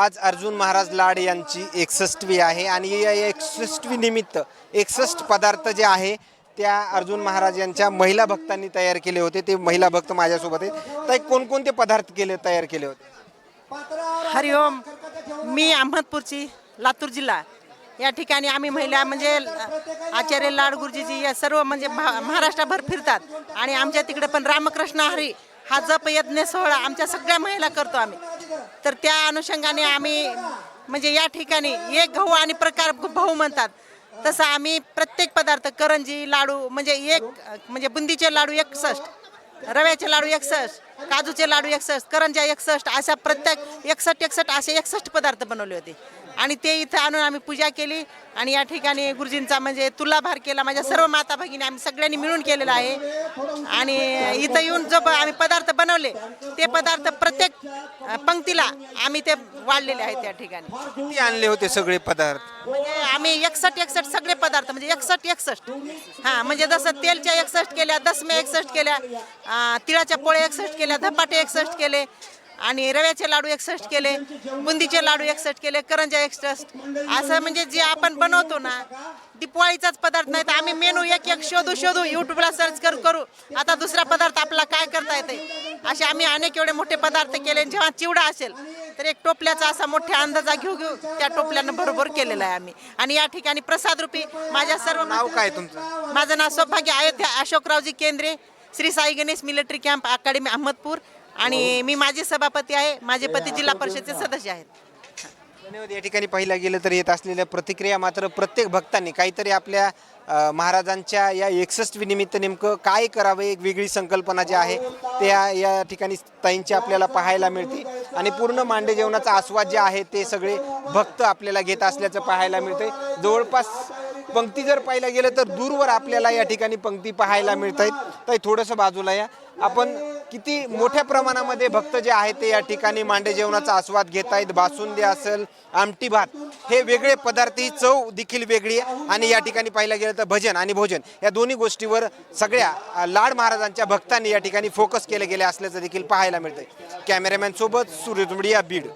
आज अर्जुन महाराज लाड यांची एकसष्टवी आहे आणि या एकसष्टवी निमित्त एकसष्ट पदार्थ जे आहे त्या अर्जुन महाराज यांच्या महिला भक्तांनी तयार केले होते. ते महिला भक्त माझ्यासोबत आहेत. तर कोणकोणते पदार्थ केले तयार केले होते? हरिओम मी अहमदपूरची लातूर जिल्हा. या ठिकाणी आम्ही महिला म्हणजे आचार्य लाड गुरुजीजी या सर्व म्हणजे महा- महाराष्ट्रभर फिरतात. आणि आमच्या तिकडे पण रामकृष्ण हरी हा जप यज्ञ सोहळा आमच्या सगळ्या महिला करतो आम्ही. तर त्या अनुषंगाने आम्ही म्हणजे या ठिकाणी एक गहू आणि प्रकार भाऊ म्हणतात. तसं आम्ही प्रत्येक पदार्थ करंजी लाडू म्हणजे एक म्हणजे बुंदीचे लाडू एकसष्ट रव्याचे लाडू एकसष्ट काजूचे लाडू एकसष्ट करंजा एकसष्ट अशा प्रत्येक एकसष्ट एकसष्ट असे एकसष्ट पदार्थ बनवले होते. आणि ते इथं आणून आम्ही पूजा केली. आणि या ठिकाणी गुरुजींचा म्हणजे तुलाभार केला. माझ्या सर्व माता भगिनी आम्ही सगळ्यांनी मिळून केलेला आहे. आणि इथं येऊन जो आम्ही पदार्थ बनवले ते पदार्थ प्रत्येक पंक्तीला आम्ही ते वाढलेले आहेत त्या ठिकाणी. किती आणले होते सगळे पदार्थ? म्हणजे आम्ही एकसष्ट एकसष्ट सगळे पदार्थ म्हणजे एकसष्ट एकसष्ट. हां म्हणजे जसं तेलच्या एकसष्ट केल्या दसम्या एकसष्ट केल्या अं, तिळाच्या पोळ्या एकसष्ट केल्या धपाटे एकसष्ट केले आणि रव्याचे लाडू एकसष्ट केले बुंदीचे लाडू एकसष्ट केले करंजा एकसष्ट. असं म्हणजे जे आपण बनवतो ना दिपवाळीचाच पदार्थ नाही तर आम्ही मेनू एक एक शोधू शोधू यूट्यूबला सर्च करू करू. आता दुसरा पदार्थ आपला काय करता येते असे आम्ही अनेक एवढे मोठे पदार्थ केले जेव्हा चिवडा असेल तर एक टोपल्याचा असा मोठ्या अंदाजा घेऊ घेऊ त्या टोपल्यानं बरोबर केलेला आहे आम्ही. आणि या ठिकाणी प्रसाद रूपी माझ्या सर्व नाव काय तुमचं? माझं नाव सौभाग्य Ayodhya Ashokraoji Kendre Shri Sai Ganesh military camp academy Ahmedpur. आणि मी माझे सभापती आहे माझे पती जिल्हा परिषदेचे सदस्य आहेत. धन्यवाद. या ठिकाणी पाहिलं गेलं तर येत असलेल्या प्रतिक्रिया मात्र प्रत्येक भक्तांनी काहीतरी आपल्या अ, महाराजांच्या या एकसष्टवी निमित्त नेमकं काय करावं एक वेगळी संकल्पना जी आहे ते या या ठिकाणी ताईंची आपल्याला पाहायला मिळते. आणि पूर्ण मांडे जेवणाचा आस्वाद जे आहे ते सगळे भक्त आपल्याला घेत असल्याचं पाहायला मिळतंय. जवळपास पंक्ती जर पाहिलं गेलं तर दूरवर आपल्याला या ठिकाणी पंक्ती पाहायला मिळत आहेत तर थोडंसं बाजूला या. आपण किती मोठ्या प्रमाणामध्ये भक्त जे आहेत ते या ठिकाणी मांडे जेवणाचा आस्वाद घेत आहेत बासुंदी असेल आमटी भात हे वेगळे पदार्थ ही चव देखील वेगळी आहे. आणि या ठिकाणी पाहिलं गेलं तर भजन आणि भोजन या दोन्ही गोष्टीवर सगळ्या लाड महाराजांच्या भक्तांनी या ठिकाणी फोकस केले गेले असल्याचं देखील पाहायला मिळतंय. कॅमेरामॅन सोबत सूर्य तुंबडिया बीड.